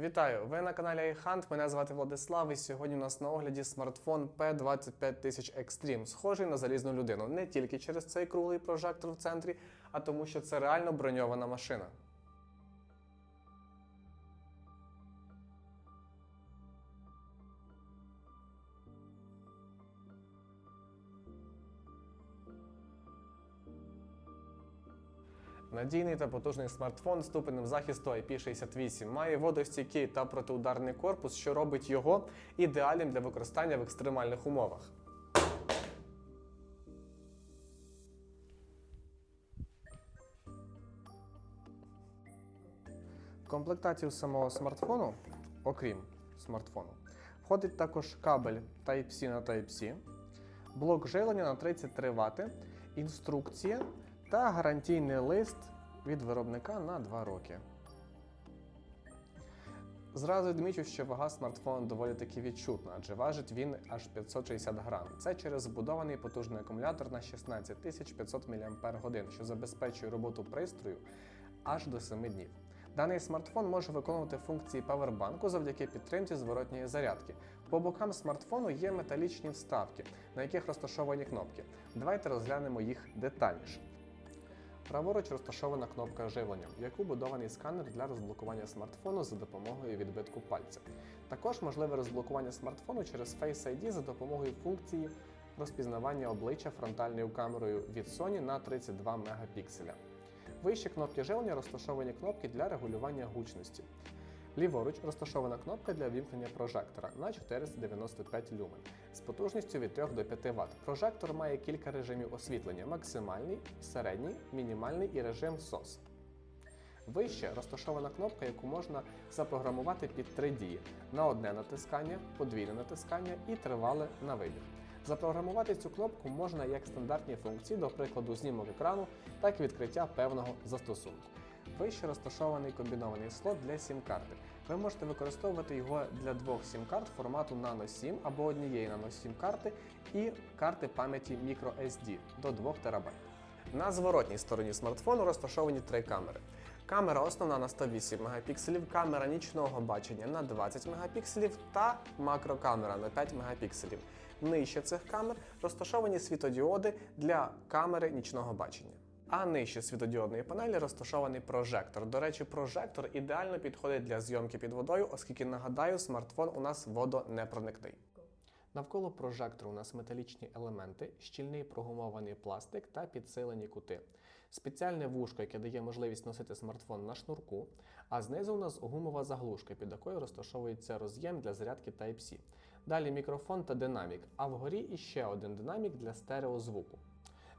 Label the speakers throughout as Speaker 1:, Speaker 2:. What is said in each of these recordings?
Speaker 1: Вітаю! Ви на каналі iHunt, Мене звати Владислав. І сьогодні у нас на огляді смартфон P25000 Extreme, схожий на залізну людину не тільки через цей круглий прожектор в центрі, а тому, що це реально броньована машина. Надійний та потужний смартфон з ступенем захисту IP68 має водостійкий та протиударний корпус, що робить його ідеальним для використання в екстремальних умовах. Комплектацію самого смартфону, окрім смартфону, входить також кабель Type-C на Type-C, блок живлення на 33 Вт, інструкція та гарантійний лист від виробника на 2 роки. Зразу відмічу, що вага смартфону доволі таки відчутна, адже важить він аж 560 грам. Це через збудований потужний акумулятор на 16500 мАч, що забезпечує роботу пристрою аж до 7 днів. Даний смартфон може виконувати функції павербанку завдяки підтримці зворотньої зарядки. По бокам смартфону є металічні вставки, на яких розташовані кнопки. Давайте розглянемо їх детальніше. Праворуч розташована кнопка живлення, в яку будований сканер для розблокування смартфону за допомогою відбитку пальця. Також можливе розблокування смартфону через Face ID за допомогою функції розпізнавання обличчя фронтальною камерою від Sony на 32 мегапікселя. Вище кнопки живлення розташовані кнопки для регулювання гучності. Ліворуч розташована кнопка для вімкнення прожектора на 495 люмен з потужністю від 3 до 5 Вт. Прожектор має кілька режимів освітлення: максимальний, середній, мінімальний і режим SOS. Вище розташована кнопка, яку можна запрограмувати під три дії: на одне натискання, подвійне натискання і тривале на вибір. Запрограмувати цю кнопку можна як стандартні функції, до прикладу, знімок екрану, так і відкриття певного застосунку. Вище розташований комбінований слот для сім-карти. Ви можете використовувати його для двох сім-карт формату Nano 7 або однієї Nano 7 карти і карти пам'яті microSD до 2 ТБ. На зворотній стороні смартфону розташовані три камери. Камера основна на 108 Мп, камера нічного бачення на 20 Мп та макрокамера на 5 Мп. Нижче цих камер розташовані світодіоди для камери нічного бачення. А нижче світодіодної панелі розташований прожектор. До речі, прожектор ідеально підходить для зйомки під водою, оскільки нагадаю, смартфон у нас водонепроникний. Навколо прожектору у нас металічні елементи, щільний прогумований пластик та підсилені кути. Спеціальне вушко, яке дає можливість носити смартфон на шнурку, а знизу у нас гумова заглушка, під якою розташовується роз'єм для зарядки Type-C. Далі мікрофон та динамік, а вгорі іще один динамік для стереозвуку.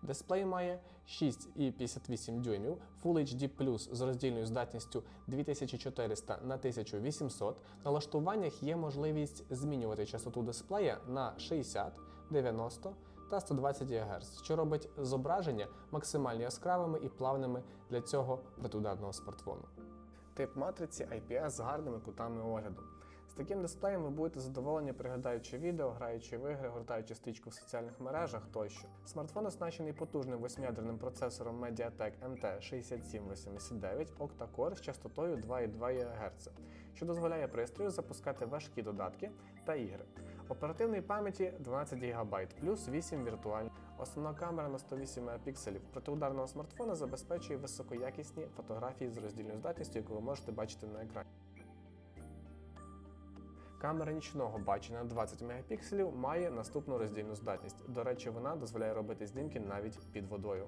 Speaker 1: Дисплей має 6,58 дюймів, Full HD з роздільною здатністю 2400 на 1800. На налаштуваннях є можливість змінювати частоту дисплея на 60, 90 та 120 ГГц, що робить зображення максимально яскравими і плавними для цього протиударного смартфону. Тип матриці IPS з гарними кутами огляду. З таким дисплеєм ви будете задоволені, переглядаючи відео, граючи в ігри, гортаючи стрічку в соціальних мережах тощо. Смартфон оснащений потужним восьмиядерним процесором MediaTek MT6789 Octa-Core з частотою 2,2 ГГц, що дозволяє пристрою запускати важкі додатки та ігри. Оперативної пам'яті 12 ГБ плюс 8 віртуальних. Основна камера на 108 мегапікселів протиударного смартфона забезпечує високоякісні фотографії з роздільною здатністю, яку ви можете бачити на екрані. Камера нічного бачення 20 мегапікселів має наступну роздільну здатність. До речі, вона дозволяє робити знімки навіть під водою.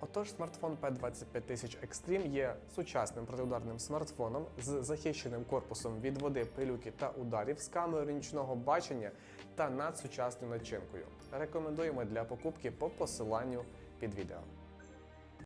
Speaker 1: Отож, смартфон P25000 Extreme є сучасним протиударним смартфоном з захищеним корпусом від води, пилюки та ударів з камерою нічного бачення та надсучасною начинкою. Рекомендуємо для покупки по посиланню під відео.